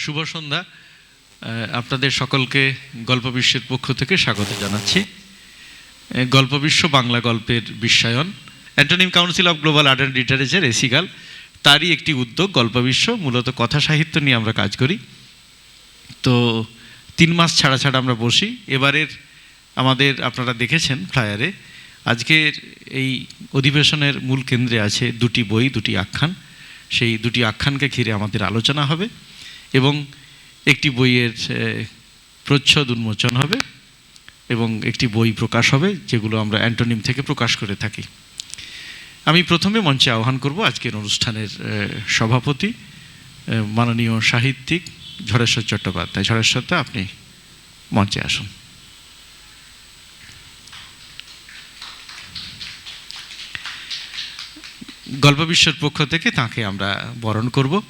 শুভ সন্ধ্যা। আপনাদের সকলকে গল্প বিশ্বের পক্ষ থেকে স্বাগত জানাচ্ছি। গল্প বিশ্ব বাংলা গল্পের বিশ্বায়ন। Antonym council of global art and literature, এসিগাল। তারই একটি উদ্যোগ, গল্প বিশ্ব, মূলত কথা সাহিত্য নিয়ে আমরা কাজ করি। তো তিন মাস ছাড়া ছাড়া আমরা বসি। এবারের আমাদের, আপনারা দেখেছেন ফ্লায়ারে, আজকের এই অধিবেশনের মূল কেন্দ্রে আছে দুটি বই, দুটি আখ্যান। সেই দুটি আখ্যানকে ঘিরে আমাদের আলোচনা হবে। এবং একটি বইয়ের প্রচ্ছদ উন্মোচন হবে এবং একটি বই প্রকাশ হবে, যেগুলো আমরা অ্যান্টোনিম থেকে প্রকাশ করে থাকি। আমি প্রথমে মঞ্চে আহ্বান করব আজকের অনুষ্ঠানের সভাপতি মাননীয় সাহিত্যিক ঝড়েশ্বর চট্টোপাধ্যায়। ঝড়েশ্বরদা আপনি মঞ্চে আসুন। গল্প বিশ্বের পক্ষ থেকে তাকে আমরা বরণ করব।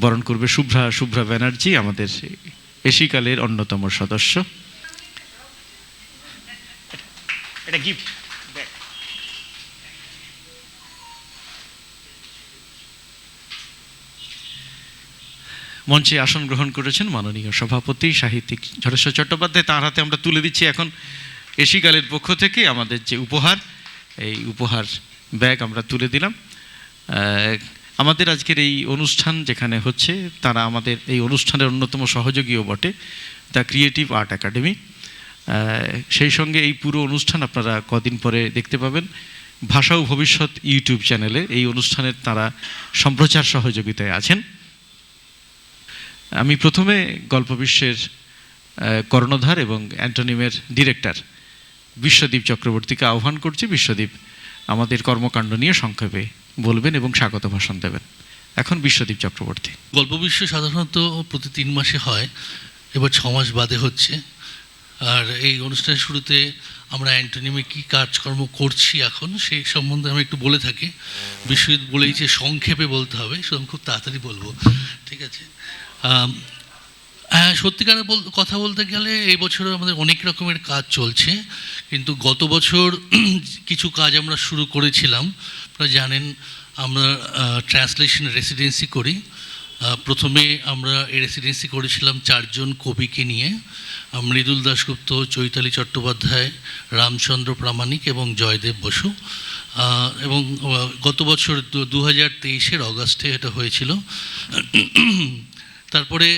বরণ করবে শুভ্রা শুভ্রা ব্যানার্জি আমাদের এশিকালের অন্যতম সদস্য। এটা গিফট মঞ্চে আসন গ্রহণ করেছেন মাননীয় সভাপতি সাহিত্যিক ঝড়েশ্বর চট্টোপাধ্যায়। তাঁর হাতে আমরা তুলে দিচ্ছি এখন এশিকালের পক্ষ থেকে আমাদের যে উপহার এই উপহার ব্যাগ আমরা তুলে দিলাম। আহ, আমাদের আজকের এই অনুষ্ঠান যেখানে হচ্ছে, তারা আমাদের এই অনুষ্ঠানের অন্যতম সহযোগীও বটে, দ্য ক্রিয়েটিভ আর্ট একাডেমি। সেই সঙ্গে এই পুরো অনুষ্ঠান আপনারা কদিন পরে দেখতে পাবেন। ভাষা ও ভবিষ্যৎ ইউটিউব চ্যানেলে এই অনুষ্ঠানের তারা সম্প্রচার সহযোগিতায় আছেন। আমি প্রথমে গল্প বিশ্বের কর্ণধার এবং অ্যান্টোনিমের ডিরেক্টর বিশ্বদীপ চক্রবর্তীকে আহ্বান করছি। বিশ্বদীপ, আমাদের কর্মকাণ্ড নিয়ে সংক্ষেপে বলবেন এবং স্বাগত ভাষণ দেবেন। এখন বিশ্বদীপ চক্রবর্তী। গল্প বিশ্ব সাধারণত প্রতি তিন মাসে হয়, এবার ছ মাস বাদে হচ্ছে। আর এই অনুষ্ঠানের শুরুতে আমরা অ্যান্টোনিমে কী কাজকর্ম করছি এখন সেই সম্বন্ধে আমি একটু বলে থাকি। বিশ্বজিৎ বলেই যে সংক্ষেপে বলতে হবে সুতরাং খুব তাড়াতাড়ি বলব। ঠিক আছে? হ্যাঁ সত্যিকারের বল- কথা বলতে গেলে এই বছর আমাদের অনেক রকমের কাজ চলছে। কিন্তু গত বছর কিছু কাজ আমরা শুরু করেছিলাম। আপনারা জানেন, আমরা ট্রান্সলেশন রেসিডেন্সি করি। প্রথমে আমরা এই রেসিডেন্সি করেছিলাম চারজন কবিকে নিয়ে। মৃদুল দাশগুপ্ত, চৈতালি চট্টোপাধ্যায়, রামচন্দ্র প্রামাণিক এবং জয়দেব বসু। এবং গত বছর দু হাজার তেইশের অগাস্টে এটা হয়েছিল। তারপরে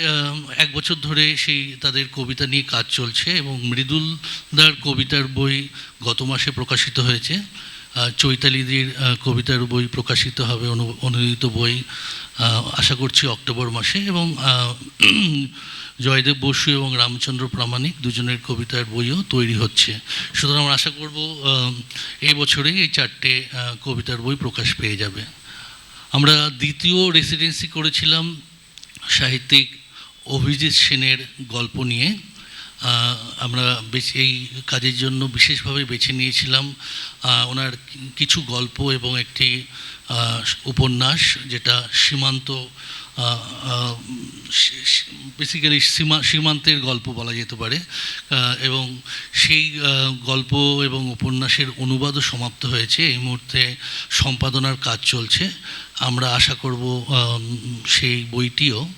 এক বছর ধরে সেই তাদের কবিতা নিয়ে কাজ চলছে এবং মৃদুল দার কবিতার বই গত মাসে প্রকাশিত হয়েছে। চৈতালিদির কবিতার বই প্রকাশিত হবে, অনু- অনুদিত বই আশা করছি অক্টোবর মাসে এবং জয়দেব বসু এবং রামচন্দ্র প্রামাণিক দুজনের কবিতার বইও তৈরি হচ্ছে। সুতরাং আমরা আশা করব এই বছরেই এই চারটে কবিতার বই প্রকাশ পেয়ে যাবে। আমরা দ্বিতীয় রেসিডেন্সি করেছিলাম সাহিত্যিক অভিজিৎ সেনের গল্প নিয়ে। আমরা বেছে এই কাজের জন্য বিশেষভাবে বেছে নিয়েছিলাম ওনার কিছু গল্প এবং একটি উপন্যাস যেটা সীমান্ত বেসিক্যালি সীমা, সীমান্তের গল্প বলা যেতে পারে এবং সেই গল্প এবং উপন্যাসের অনুবাদও সমাপ্ত হয়েছে। এই মুহূর্তে সম্পাদনার কাজ চলছে। আমরা আশা করব সেই বইটিও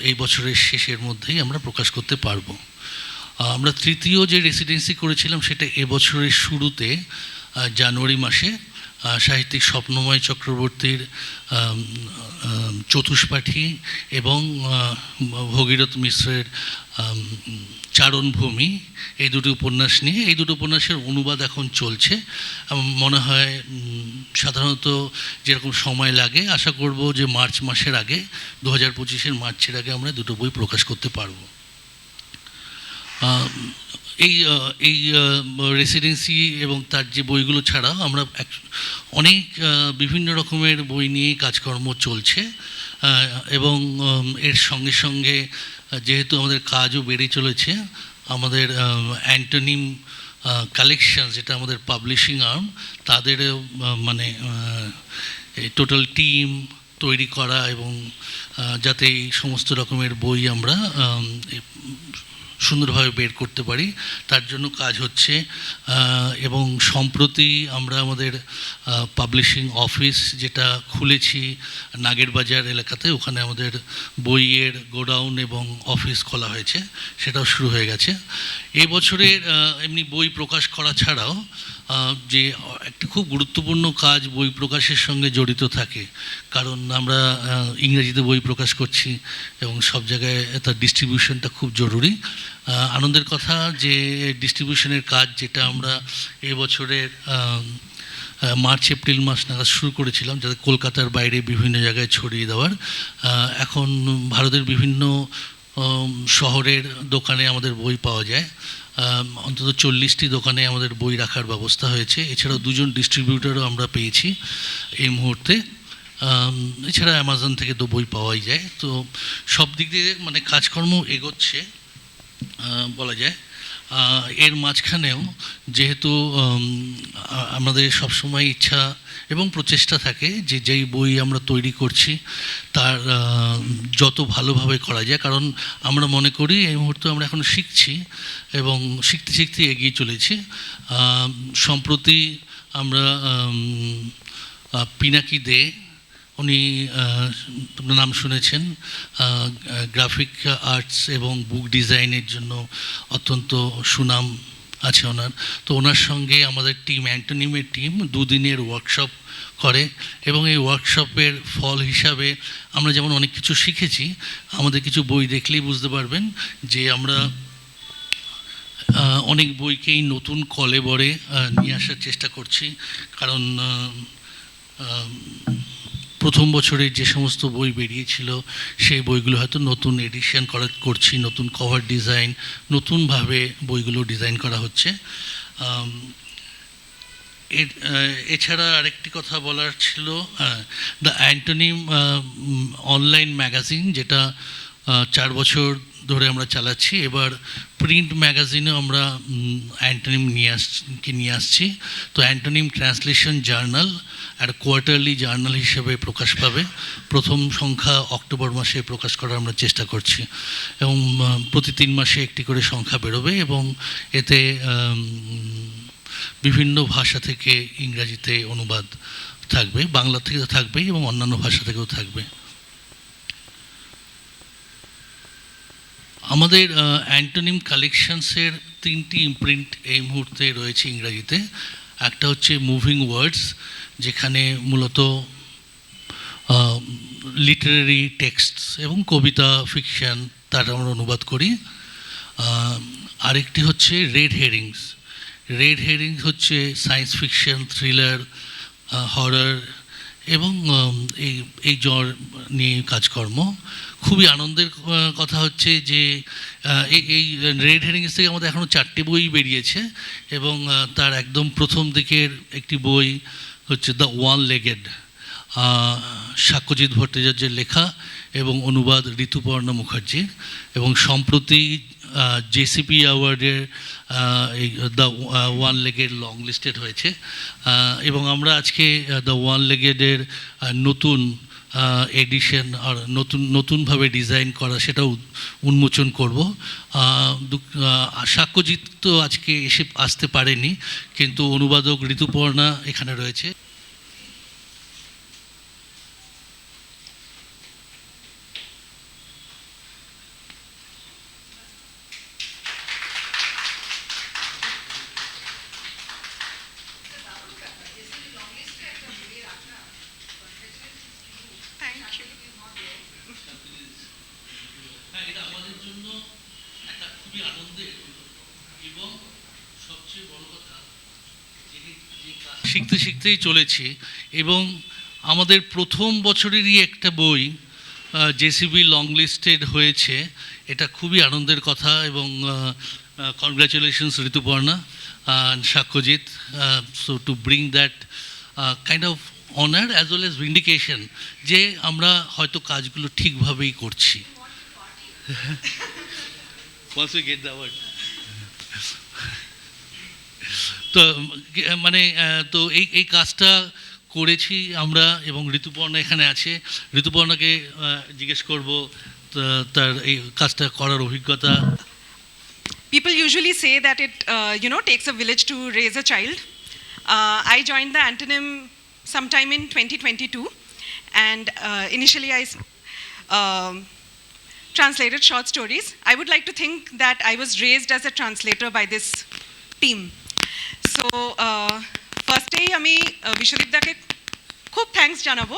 এই বছরের শেষের মধ্যেই আমরা প্রকাশ করতে পারব। আমরা তৃতীয় যে রেসিডেন্সি করেছিলাম সেটা এবছরের শুরুতে জানুয়ারি মাসে সাহিত্যিক স্বপ্নময় চক্রবর্তীর চতুষ্পাঠী এবং ভগীরথ মিশ্রের চারণভূমি, এই দুটি উপন্যাস নিয়ে। এই দুটো উপন্যাসের অনুবাদ এখন চলছে। মনে হয় সাধারণত যেরকম সময় লাগে, আশা করব যে মার্চ মাসের আগে, দু হাজার পঁচিশের মার্চের আগে আমরা দুটো বই প্রকাশ করতে পারব। এই এই রেসিডেন্সি এবং তার যে বইগুলো ছাড়া আমরা অনেক বিভিন্ন রকমের বই নিয়ে কাজকর্ম চলছে। এবং এর সঙ্গে সঙ্গে যেহেতু আমাদের কাজও বেড়ে চলেছে আমাদের অ্যান্টোনিম কালেকশন যেটা আমাদের পাবলিশিং আর্ম তাদেরও আহ, মানে টোটাল টিম তৈরি করা এবং যাতে এই সমস্ত রকমের বই আমরা সুন্দরভাবে বের করতে পারি। তার জন্য কাজ হচ্ছে এবং সম্প্রতি আমরা আমাদের পাবলিশিং অফিস যেটা খুলেছি নাগেরবাজার এলাকাতে, ওখানে আমাদের বইয়ের গোডাউন এবং অফিস খোলা হয়েছে, সেটাও শুরু হয়ে গেছে। এই বছরের এমনি বই প্রকাশ করা ছাড়াও যে একটা খুব গুরুত্বপূর্ণ কাজ বই প্রকাশের সঙ্গে জড়িত থাকে, কারণ আমরা ইংরেজিতে বই প্রকাশ করছি এবং সব জায়গায় তার ডিস্ট্রিবিউশনটা খুব জরুরি। আনন্দের কথা যে ডিস্ট্রিবিউশনের কাজ যেটা আমরা এবছরের মার্চ, এপ্রিল মাস নাগাদ শুরু করেছিলাম, যাতে কলকাতার বাইরে বিভিন্ন জায়গায় ছড়িয়ে দেওয়ার। এখন ভারতের বিভিন্ন শহরের দোকানে আমাদের বই পাওয়া যায়। অন্তত চল্লিশটি দোকানে আমাদের বই রাখার ব্যবস্থা হয়েছে। এছাড়াও দুজন ডিস্ট্রিবিউটারও আমরা পেয়েছি এই মুহূর্তে। এছাড়া অ্যামাজন থেকে তো বই পাওয়াই যায়। তো সব দিক দিয়ে মানে কাজকর্ম এগোচ্ছে। বলা যায়। এর মাঝখানেও যেহেতু আমাদের সবসময় ইচ্ছা এবং প্রচেষ্টা থাকে যে যেই বই আমরা তৈরি করছি, তার যত ভালোভাবে করা যায়। কারণ আমরা মনে করি এই মুহূর্তে আমরা এখন শিখছি এবং শিখতে শিখতে এগিয়ে চলেছি। সম্প্রতি আমরা পিনাকি দে উনি আপনার নাম শুনেছেন গ্রাফিক আর্টস এবং বুক ডিজাইনের জন্য অত্যন্ত সুনাম আছে ওনার। তো ওনার সঙ্গে আমাদের টিম, অ্যান্টোনিমের টিম দুদিনের ওয়ার্কশপ করে এবং এই ওয়ার্কশপের ফল হিসাবে আমরা যেমন অনেক কিছু শিখেছি, আমাদের কিছু বই দেখলেই বুঝতে পারবেন যে আমরা অনেক বইকেই নতুন কলেবরে নিয়ে আসার চেষ্টা করছি। কারণ প্রথম বছরের যে সমস্ত বই বেরিয়েছিল, সেই বইগুলো হয়তো নতুন এডিশন করা করছি, নতুন কভার ডিজাইন নতুনভাবে বইগুলো ডিজাইন করা হচ্ছে। এছাড়া আরেকটি কথা বলার ছিল দ্য অ্যান্টনিম অনলাইন ম্যাগাজিন যেটা চার বছর ধরে আমরা চালাচ্ছি। এবার প্রিন্ট ম্যাগাজিনেও আমরা অ্যান্টনিম নিয়ে আসছি নিয়ে আসছি। তো অ্যান্টনিম ট্রান্সলেশন জার্নাল আর কোয়ার্টারলি জার্নাল হিসেবে প্রকাশ পাবে। প্রথম সংখ্যা অক্টোবর মাসে প্রকাশ করার আমরা চেষ্টা করছি। এবং প্রতি তিন মাসে একটি করে সংখ্যা বেরোবে এবং এতে বিভিন্ন ভাষা থেকে ইংরাজিতে অনুবাদ থাকবে। বাংলা থেকে থাকবেই এবং অন্যান্য ভাষা থেকেও থাকবে। আমাদের অ্যান্টোনিম কালেকশনসের তিনটি ইমপ্রিন্ট এই মুহূর্তে রয়েছে ইংরাজিতে। একটা হচ্ছে মুভিং ওয়ার্ডস, যেখানে মূলত লিটারারি টেক্সট এবং কবিতা, ফিকশন তার আমরা অনুবাদ করি। আরেকটি হচ্ছে রেড হেরিংস। রেড হেরিংস হচ্ছে সায়েন্স ফিকশন, থ্রিলার হরার এবং এই এই জ্বর নিয়ে কাজকর্ম। খুবই আনন্দের কথা হচ্ছে যে এই এই রেড হেরিংস থেকে আমাদের এখনও চারটে বই বেরিয়েছে এবং তার একদম প্রথম দিকের একটি বই হচ্ছে দ্য ওয়ান লেগেড সাক্ষ্যজিৎ ভট্টাচার্যের লেখা এবং অনুবাদ ঋতুপর্ণা মুখার্জির এবং সম্প্রতি জেসিপি অ্যাওয়ার্ডের এই the one legged long listed হয়েছে। এবং আমরা আজকে দ্য ওয়ান লেগেডের নতুন এডিশন আর নতুন, নতুনভাবে ডিজাইন করা সেটা উন্মোচন করব। সাক্ষ্যজিৎ তো আজকে এসে আসতে পারেনি, কিন্তু অনুবাদক ঋতুপর্ণা এখানে রয়েছে Thank you. হ্যাঁ এটা আমাদের জন্য একটা খুবই আনন্দের এবং সবচেয়ে বড় কথা যে যে কাজ- শিখতেই চলেছি এবং আমাদের প্রথম বছরেরই একটা বই জেসিবি লং লিস্টেড হয়েছে এটা খুবই আনন্দের কথা এবং congratulations Rituparna and Sakshyajit so to bring that kind of honour as well as vindication যে আমরা হয়তো কাজগুলো ঠিকভাবেই করছি Once we get the word. তো উম, মানে আহ, তো এই এই কাজটা করেছি আমরা এবং ঋতুপর্ণা এখানে আছে ঋতুপর্ণাকে আহ, জিজ্ঞেস করব তা- তার এই কাজটা করার অভিজ্ঞতা people usually say that it, uh, you know, takes a village to raise a child. Uh, I joined the antonym sometime in 2022, and uh, initially I s- um, translated short stories. I would like to think that I was raised as a translator by this team. Uh, ফার্স্টেই আমি uh, বিশ্বদীপদাকে খুব thanks জানাব।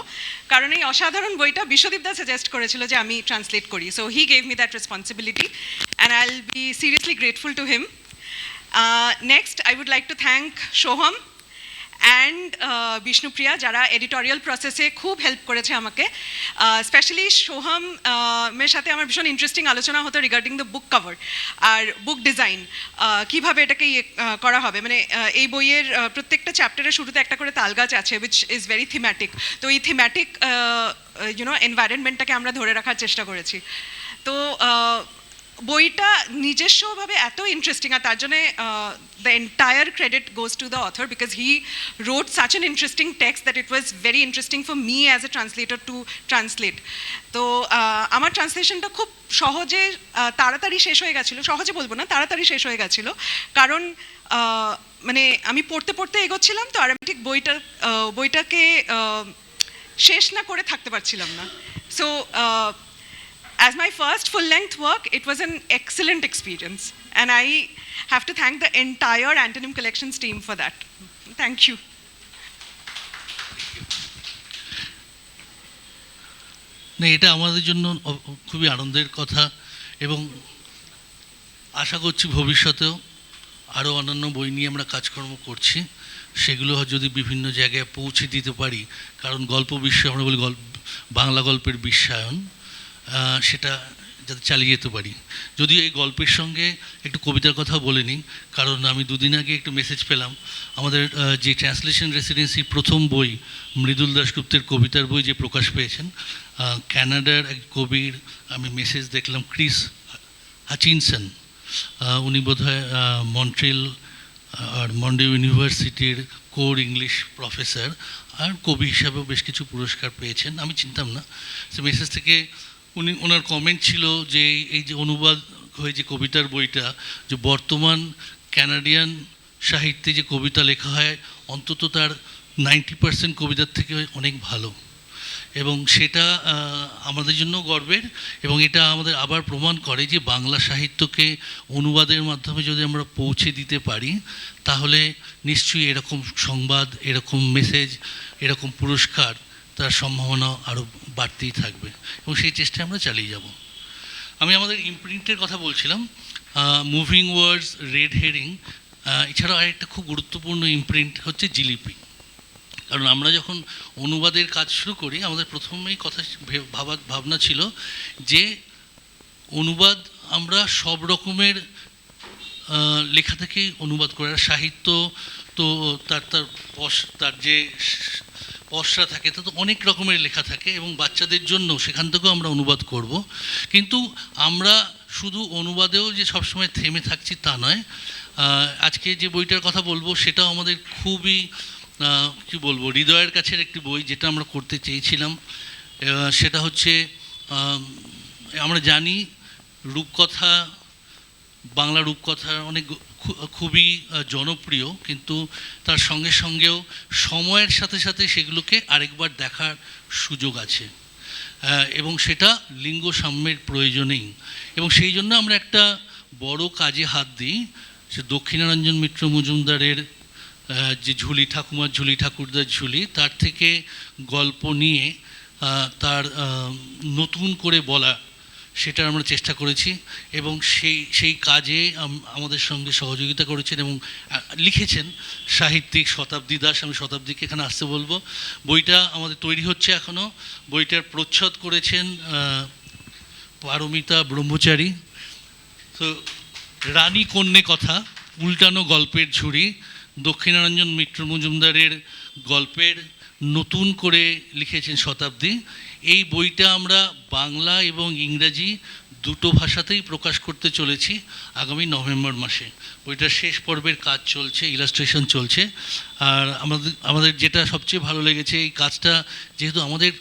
কারণ এই অসাধারণ বইটা বিশ্বদীপদা suggest করেছিল যে আমি ট্রান্সলেট করি। So he gave me that responsibility and I will be seriously grateful to him next I would like to thank Soham and Bishnupriya যারা এডিটোরিয়াল প্রসেসে খুব হেল্প করেছে আমাকে স্পেশালি সোহম মের সাথে আমার ভীষণ ইন্টারেস্টিং আলোচনা হতো রিগার্ডিং দ্য বুক কভার আর বুক ডিজাইন কীভাবে এটাকে ইয়ে, করা হবে। মানে এই বইয়ের প্রত্যেকটা চ্যাপ্টারের শুরুতে একটা করে তালগাছ আছে উইচ ইজ ভেরি থিম্যাটিক তো এই থিম্যাটিক ইউনো এনভায়রনমেন্টটাকে আমরা ধরে রাখার চেষ্টা করেছি। তো বইটা নিজস্বভাবে এত ইন্টারেস্টিং আর তার জন্য the entire credit goes to the author because he wrote such an interesting text that it was very interesting for me as a translator to translate তো আমার ট্রান্সলেশনটা খুব সহজে তাড়াতাড়ি শেষ হয়ে গেছিল। সহজে বলব না, তাড়াতাড়ি শেষ হয়ে গেছিল। কারণ মানে আমি পড়তে পড়তে এগোচ্ছিলাম তো, আর আমি ঠিক বইটা বইটাকে শেষ না করে থাকতে পারছিলাম না। So as my first full length work, it was an excellent experience. And I have to thank the entire Antonym Collections team for that. Thank you. না এটা আমাদের জন্য খুবই আনন্দের কথা এবং আশা করছি ভবিষ্যতেও আরও অন্যান্য বই নিয়ে আমরা কাজকর্ম করছি সেগুলো যদি বিভিন্ন জায়গায় পৌঁছে দিতে পারি কারণ গল্প বিশ্ব আমরা বলি গল্প বাংলা গল্পের বিশ্বায়ন সেটা যাতে চালিয়ে যেতে পারি। যদিও এই গল্পের সঙ্গে একটু কবিতার কথা বলে নিই, কারণ আমি দুদিন আগে একটু মেসেজ পেলাম। আমাদের যে ট্রান্সলেশন রেসিডেন্সির প্রথম বই, মৃদুল দাশগুপ্তের কবিতার বই যে প্রকাশ পেয়েছেন ক্যানাডার এক কবির আমি মেসেজ দেখলাম, ক্রিস হাচিনসন। উনি বোধহয় মন্ট্রিল আর মন্ডে ইউনিভার্সিটির কোর ইংলিশ প্রফেসর, আর কবি হিসাবেও বেশ কিছু পুরস্কার পেয়েছেন। আমি চিনতাম না। সে মেসেজ থেকে উনি ওনার কমেন্ট ছিল যে এই- যে অনুবাদ হয়ে যে কবিতার বইটা, যে বর্তমান ক্যানাডিয়ান সাহিত্যে যে কবিতা লেখা হয়, অন্তত তার নাইনটি পার্সেন্ট কবিতার থেকে অনেক ভালো। এবং সেটা আমাদের জন্য গর্বের, এবং এটা আমাদের আবার প্রমাণ করে যে বাংলা সাহিত্যকে অনুবাদের মাধ্যমে যদি আমরা পৌঁছে দিতে পারি, তাহলে নিশ্চয়ই এরকম সংবাদ, এরকম মেসেজ এরকম পুরস্কার তার সম্ভাবনা আরও বাড়তেই থাকবে এবং সেই চেষ্টা আমরা চালিয়ে যাব। আমি আমাদের ইমপ্রিন্টের কথা বলছিলাম মুভিং ওয়ার্ডস রেড হেরিং এছাড়াও আরেকটা খুব গুরুত্বপূর্ণ ইমপ্রিন্ট হচ্ছে জিলিপি। কারণ আমরা যখন অনুবাদের কাজ শুরু করি, আমাদের প্রথমেই কথা ভাবা, ভাবনা ছিল যে অনুবাদ আমরা সব রকমের লেখা থেকেই অনুবাদ করে। সাহিত্য তো তার তার তার যে পশরা থাকে তা তো অনেক রকমের লেখা থাকে এবং বাচ্চাদের জন্য সেখান থেকেও আমরা অনুবাদ করব। কিন্তু আমরা শুধু অনুবাদেও যে সবসময় থেমে থাকছি তা নয়। আজকে যে বইটার কথা বলব, সেটাও আমাদের খুবই কি বলব, হৃদয়ের কাছের একটি বই যেটা আমরা করতে চেয়েছিলাম। সেটা হচ্ছে আমরা জানি রূপকথা, বাংলা রূপকথা অনেক খুবই জনপ্রিয়, কিন্তু তার সঙ্গে সঙ্গেও সময়ের সাথে সাথে সেগুলোকে আরেকবার দেখার সুযোগ আছে। এবং সেটা লিঙ্গ সাম্যের প্রয়োজনেই। এবং সেই জন্য আমরা একটা বড় কাজে হাত দিই সে দক্ষিণারঞ্জন মিত্র মজুমদারের যে ঝুলি, ঠাকুমার ঝুলি, ঠাকুরদার ঝুলি, তার থেকে গল্প নিয়ে তার নতুন করে বলা সেটা আমরা চেষ্টা করেছি এবং সেই সেই কাজে আমাদের সঙ্গে সহযোগিতা করেছেন এবং লিখেছেন সাহিত্যিক শতাব্দী দাস, আমি শতাব্দীকে এখানে আসতে বলব। বইটা আমাদের তৈরি হচ্ছে এখনও বইটার প্রচ্ছদ করেছেন পারমিতা ব্রহ্মচারী। তো, রানী কন্যে কথা, উল্টানো গল্পের ঝুড়ি, দক্ষিণারঞ্জন মিত্র মজুমদারের গল্পের নতুন করে লিখেছেন শতাব্দী। এই বইটা আমরা বাংলা এবং ইংরাজি দুটো ভাষাতেই প্রকাশ করতে চলেছি আগামী নভেম্বর মাসে। বইটার শেষ পর্বের কাজ চলছে ইলাস্ট্রেশন চলছে। আর আমাদের আমাদের যেটা সবচেয়ে ভালো লেগেছে, এই কাজটা যেহেতু আমাদের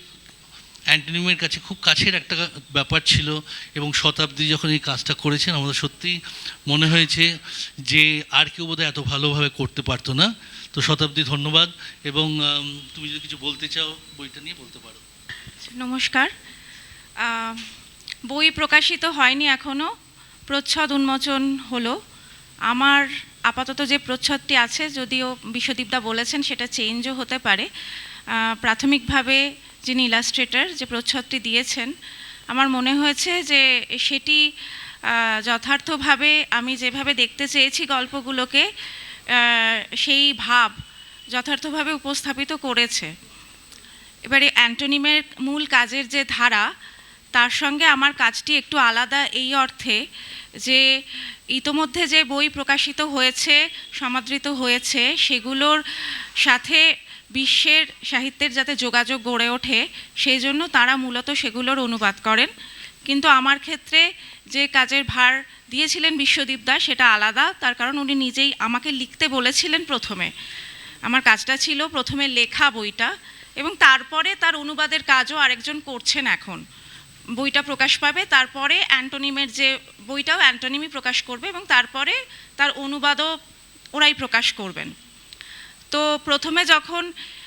অ্যান্টনিমের কাছে খুব কাছের একটা ব্যাপার ছিল এবং শতাব্দী যখন এই কাজটা করেছেন, আমাদের সত্যি মনে হয়েছে যে আর কেউ বোধহয় এত ভালোভাবে করতে পারতো না। তো শতাব্দী ধন্যবাদ এবং তুমি যদি কিছু বলতে চাও, বইটা নিয়ে বলতে পারো। নমস্কার। বই প্রকাশিত হয়নি এখনও প্রচ্ছদ উন্মোচন হলো। আমার আপাতত যে প্রচ্ছদটি আছে, যদিও বিশ্বদীপদা বলেছেন সেটা চেঞ্জও হতে পারে। প্রাথমিকভাবে যিনি ইলাস্ট্রেটর যে প্রচ্ছদটি দিয়েছেন, আমার মনে হয়েছে যে সেটি যথার্থভাবে আমি যেভাবে দেখতে চেয়েছি গল্পগুলোকে সেই ভাব যথার্থভাবে উপস্থাপিত করেছে। এবারে অ্যান্টোনিমের মূল কাজের যে ধারা, তার সঙ্গে আমার কাজটি একটু আলাদা এই অর্থে যে ইতোমধ্যে যে বই প্রকাশিত হয়েছে, সমাদৃত হয়েছে, সেগুলোর সাথে বিশ্বের সাহিত্যের যাতে যোগাযোগ গড়ে ওঠে, সেই জন্য তারা মূলত সেগুলোর অনুবাদ করেন। কিন্তু আমার ক্ষেত্রে যে কাজের ভার দিয়েছিলেন বিশ্বদীপ দাস, সেটা আলাদা। তার কারণ উনি নিজেই আমাকে লিখতে বলেছিলেন প্রথমে। আমার কাজটা ছিল প্রথমে লেখা বইটা এবং তারপরে তার অনুবাদের কাজও আরেকজন করছেন এখন। বইটা প্রকাশ পাবে, তারপরে অ্যান্টোনিমের যে বইটাও অ্যান্টোনিমই প্রকাশ করবে এবং তারপরে তার অনুবাদও ওরাই প্রকাশ করবেন। তো প্রথমে যখন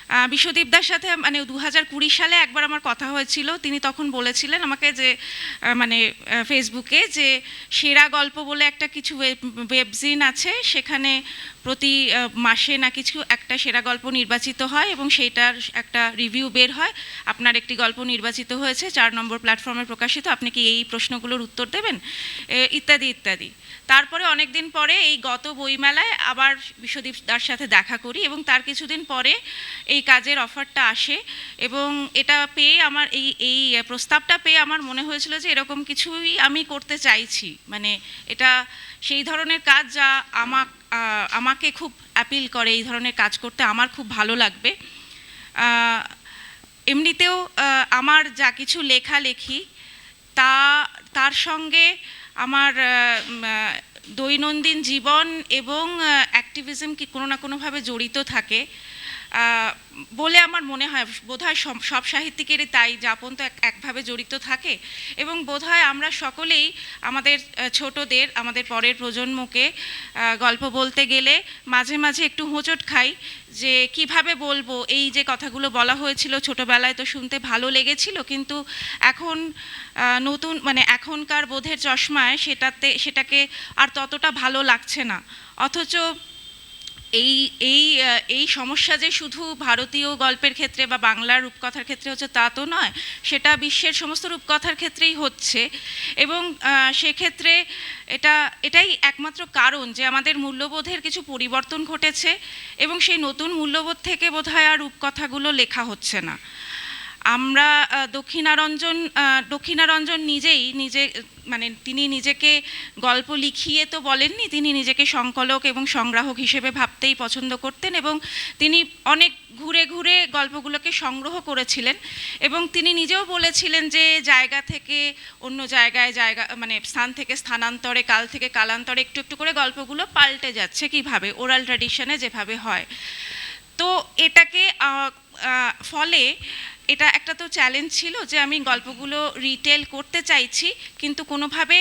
আহ, বিশ্বদীপ দার সাথে মানে দু হাজার কুড়ি সালে একবার আমার কথা হয়েছিল তিনি তখন বলেছিলেন আমাকে যে মানে ফেসবুকে যে সেরা গল্প বলে একটা কিছু ওয়েবজিন আছে সেখানে প্রতি মাসে না কিছু একটা সেরা গল্প নির্বাচিত হয় এবং সেইটার একটা রিভিউ বের হয়। আপনার একটি গল্প নির্বাচিত হয়েছে, চার নম্বর প্ল্যাটফর্মে প্রকাশিত, আপনি কি এই প্রশ্নগুলোর উত্তর দেবেন? ইত্যাদি ইত্যাদি। তারপরে অনেক দিন পরে এই গত বইমেলায় আবার বিশ্বদীপ দার সাথে দেখা করি এবং তার কিছুদিন পরে এই কাজের অফারটা আসে এবং এটা পেয়ে আমার এই এই প্রস্তাবটা পেয়ে আমার মনে হয়েছিল যে এরকম কিছুই আমি করতে চাইছি। মানে এটা সেই ধরনের কাজ যা আমাক আমাকে খুব অ্যাপিল করে এই ধরনের কাজ করতে। আমার খুব ভালো লাগবে। এমনিতেও আমার যা কিছু লেখা লেখি তা, তার সঙ্গে আমার দৈনন্দিন জীবন এবং অ্যাক্টিভিজম কি কোনো না কোনোভাবে জড়িত থাকে। বলে আমার মনে হয়, বোধহয় সব সাহিত্যিকেরই তাই, যাপন তো এক- একভাবে জড়িত থাকে। এবং বোধহয় আমরা সকলেই আমাদের ছোটদের, আমাদের পরের প্রজন্মকে গল্প বলতে গেলে মাঝে মাঝে একটু হোঁচট খাই যে কীভাবে বলব? এই যে কথাগুলো বলা হয়েছিল, ছোটবেলায় তো শুনতে ভালো লেগেছিল, কিন্তু এখন নতুন মানে এখনকার বোধের চশমায় সেটাতে, সেটাকে আর ততটা ভালো লাগছে না। অথচ এই এই এই সমস্যা যে শুধু ভারতীয় গল্পের ক্ষেত্রে বা বাংলার রূপকথার ক্ষেত্রে হচ্ছে তা তো নয়, সেটা বিশ্বের সমস্ত রূপকথার ক্ষেত্রেই হচ্ছে। এবং সেক্ষেত্রে এটা, এটাই একমাত্র কারণ যে আমাদের মূল্যবোধের কিছু পরিবর্তন ঘটেছে এবং সেই নতুন মূল্যবোধ থেকে বোধহয় আর রূপকথাগুলো লেখা হচ্ছে না। আমরা দক্ষিণারঞ্জন দক্ষিণারঞ্জন নিজেই নিজে মানে তিনি নিজেকে গল্প লিখিয়ে তো বলেননি, তিনি নিজেকে সংকলক এবং সংগ্রাহক হিসেবে ভাবতেই পছন্দ করতেন এবং তিনি অনেক ঘুরে ঘুরে গল্পগুলোকে সংগ্রহ করেছিলেন এবং তিনি নিজেও বলেছিলেন যে জায়গা থেকে অন্য জায়গায় জায়গা মানে স্থান থেকে স্থানান্তরে, কাল থেকে কালান্তরে একটু একটু করে গল্পগুলো পাল্টে যাচ্ছে কীভাবে, ওরাল ট্র্যাডিশনে যেভাবে হয়। তো এটাকে ফলে এটা একটা তো চ্যালেঞ্জ ছিল যে আমি গল্পগুলো রিটেল করতে চাইছি, কিন্তু কোনোভাবে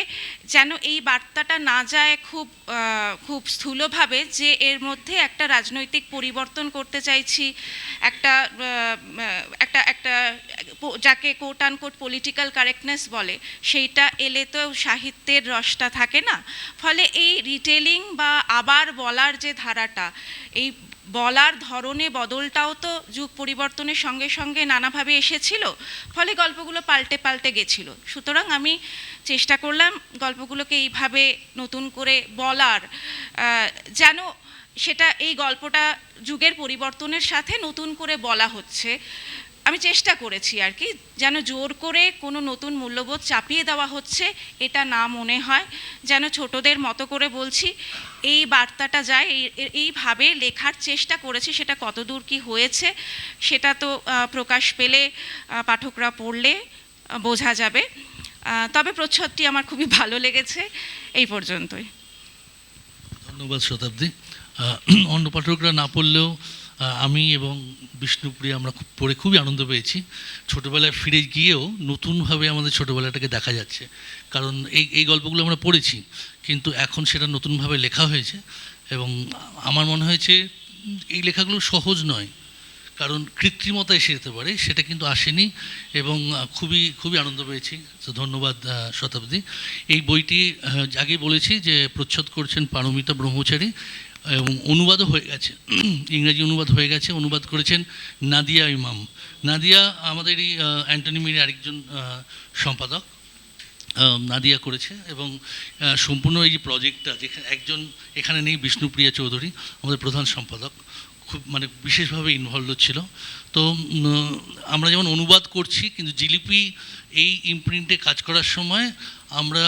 যেন এই বার্তাটা না যায় খুব খুব স্থূলভাবে যে এর মধ্যে একটা রাজনৈতিক পরিবর্তন করতে চাইছি, একটা একটা একটা যাকে quote unquote political correctness বলে, সেইটা এলে তো সাহিত্যের রসটা থাকে না। ফলে এই রিটেলিং বা আবার বলার যে ধারাটা, এই বলার ধরনে বদলটাও তো যুগ পরিবর্তনের সঙ্গে সঙ্গে নানাভাবে এসেছিল, ফলে গল্পগুলো পাল্টে পাল্টে গেছিল। সুতরাং আমি চেষ্টা করলাম গল্পগুলোকে এইভাবে নতুন করে বলার যেন সেটা এই গল্পটা যুগের পরিবর্তনের সাথে নতুন করে বলা হচ্ছে। আমি চেষ্টা করেছি আর কি, যেন জোর করে কোনো নতুন মূল্যবোধ চাপিয়ে দেওয়া হচ্ছে, এটা না মনে হয়। যেন ছোটদের মতো করে বলছি, এই বার্তাটা যায়, এই- এই- এইভাবে লেখার চেষ্টা করেছি, সেটা কতদূর কি হয়েছে, সেটা তো প্রকাশ পেলে পাঠকরা পড়লে বোঝা যাবে। তবে প্রচ্ছদটি আমার খুবই ভালো লেগেছে, এই পর্যন্তই। ধন্যবাদ শতাব্দী। অন্য পাঠকরা না পড়লেও আমি এবং বিষ্ণুপ্রিয়া আমরা পড়ে খুবই আনন্দ পেয়েছি। ছোটোবেলায় ফিরে গিয়েও নতুনভাবে আমাদের ছোটোবেলাটাকে দেখা যাচ্ছে। কারণ এই এই গল্পগুলো আমরা পড়েছি, কিন্তু এখন সেটা নতুনভাবে লেখা হয়েছে এবং আমার মনে হয়েছে এই লেখাগুলো সহজ নয়। কারণ কৃত্রিমতা এসে যেতে পারে, সেটা কিন্তু আসেনি এবং খুবই খুবই আনন্দ পেয়েছি। তো ধন্যবাদ শতাব্দী। এই বইটি আগেই বলেছি যে প্রচ্ছদ করছেন পারমিতা ব্রহ্মচারী। এবং অনুবাদও হয়ে গেছে। ইংরাজি অনুবাদ হয়ে গেছে, অনুবাদ করেছেন নাদিয়া ইমাম। নাদিয়া আমাদেরই অ্যান্টনিমির আরেকজন সম্পাদক নাদিয়া করেছে এবং সম্পূর্ণ এই যে প্রজেক্টটা যেখানে একজন এখানে নেই, বিষ্ণুপ্রিয়া চৌধুরী, আমাদের প্রধান সম্পাদক, খুব মানে বিশেষভাবে ইনভলভ ছিল। তো আমরা যেমন অনুবাদ করছি, কিন্তু জিলিপি এই ইমপ্রিন্টে কাজ করার সময় আমরা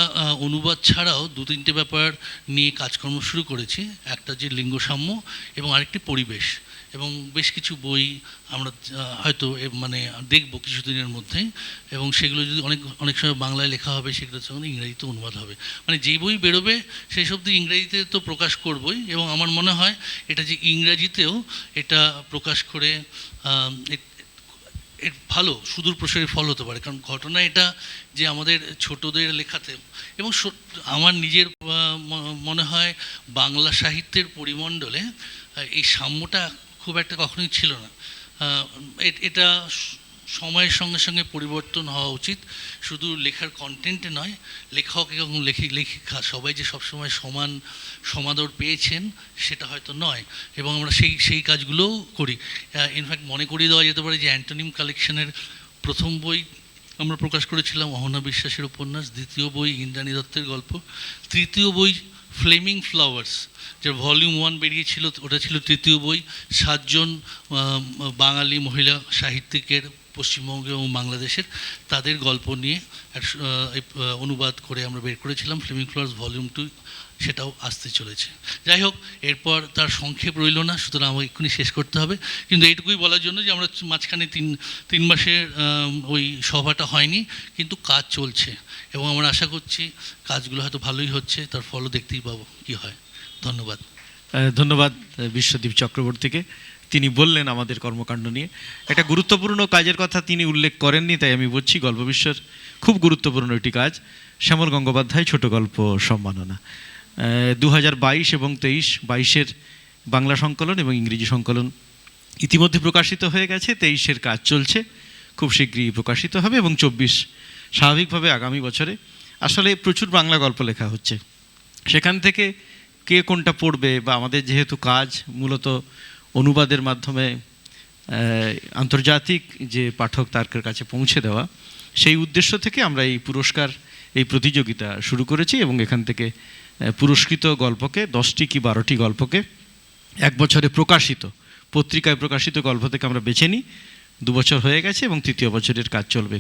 অনুবাদ ছাড়াও দু তিনটে ব্যাপার নিয়ে কাজকর্ম শুরু করেছি। একটা যে লিঙ্গসাম্য এবং আরেকটি পরিবেশ। এবং বেশ কিছু বই আমরা হয়তো মানে দেখব কিছুদিনের মধ্যে এবং সেগুলো যদি অনেক অনেক সময় বাংলায় লেখা হবে, সেগুলো তখন ইংরেজিতে অনুবাদ হবে। মানে যেই বই বেরোবে, সেই সব ইংরেজিতে তো প্রকাশ করবই। এবং আমার মনে হয়, এটা যে ইংরাজিতেও এটা প্রকাশ করে এর ভালো, সুদূর প্রসারী ফল হতে পারে। কারণ ঘটনা এটা যে আমাদের ছোটদের লেখাতে, এবং আমার নিজের মনে হয় বাংলা সাহিত্যের পরিমণ্ডলে এই সাম্যটা খুব একটা কখনোই ছিল না। এটা সময়ের সঙ্গে সঙ্গে পরিবর্তন হওয়া উচিত। শুধু লেখার কন্টেন্টে নয়, লেখক এবং লেখিক লেখিকা সবাই যে সবসময় সমান সমাদর পেয়েছেন, সেটা হয়তো নয়। এবং আমরা সেই সেই কাজগুলোও করি। ইনফ্যাক্ট মনে করিয়ে দেওয়া যেতে পারে যে অ্যান্টোনিম কালেকশনের প্রথম বই আমরা প্রকাশ করেছিলাম অহনা বিশ্বাসের উপন্যাস, দ্বিতীয় বই ইন্দ্রাণী দত্তের গল্প, তৃতীয় বই ফ্লেমিং ফ্লাওয়ার্স যে ভলিউম ওয়ান বেরিয়েছিল, ওটা ছিল তৃতীয় বই। সাতজন বাঙালি মহিলা সাহিত্যিকের পশ্চিমবঙ্গ এবং বাংলাদেশের, তাদের গল্প নিয়ে অনুবাদ করে আমরা বের করেছিলাম। ফ্লেমিং ফ্লাওয়ার্স ভলিউম টু সেটাও আসতে চলেছে। যাই হোক, এরপর তার সংক্ষেপ রইল না, সুতরাং আমাকে এক্ষুনি শেষ করতে হবে। কিন্তু এইটুকুই বলার জন্য যে আমরা মাঝখানে তিন তিন মাসের ওই সভাটা হয়নি, কিন্তু কাজ চলছে। এবং আমরা আশা করছি কাজগুলো হয়তো ভালোই হচ্ছে, তার ফলও দেখতেই পাবো কি হয়। ধন্যবাদ। ধন্যবাদ বিশ্বদীপ চক্রবর্তীকে। তিনি বললেন আমাদের কর্মকাণ্ড নিয়ে। একটা গুরুত্বপূর্ণ কাজের কথা তিনি উল্লেখ করেননি, তাই আমি বলছি, গল্প বিশ্বের খুব গুরুত্বপূর্ণ একটি কাজ। শ্যামল গঙ্গোপাধ্যায়, ছোট গল্প সম্মাননা। দু বাইশ এবং তেইশ, বাইশের বাংলা সংকলন এবং ইংরেজি সংকলন ইতিমধ্যে প্রকাশিত হয়ে গেছে। তেইশের কাজ চলছে, খুব শীঘ্রই প্রকাশিত হবে এবং চব্বিশ স্বাভাবিকভাবে আগামী বছরে। আসলে প্রচুর বাংলা গল্প লেখা হচ্ছে। সেখান থেকে কে কোনটা পড়বে বা আমাদের যেহেতু কাজ, মূলত অনুবাদের মাধ্যমে আন্তর্জাতিক যে পাঠক তার্কের কাছে পৌঁছে দেওয়া, সেই উদ্দেশ্য থেকে আমরা এই পুরস্কার, এই প্রতিযোগিতা শুরু করেছি এবং এখান থেকে পুরস্কৃত গল্পকে, দশটি কি বারোটি গল্পকে এক বছরে প্রকাশিত, পত্রিকায় প্রকাশিত গল্প থেকে আমরা বেছে নিই। দু বছর হয়ে গেছে এবং তৃতীয় বছরের কাজ চলবে।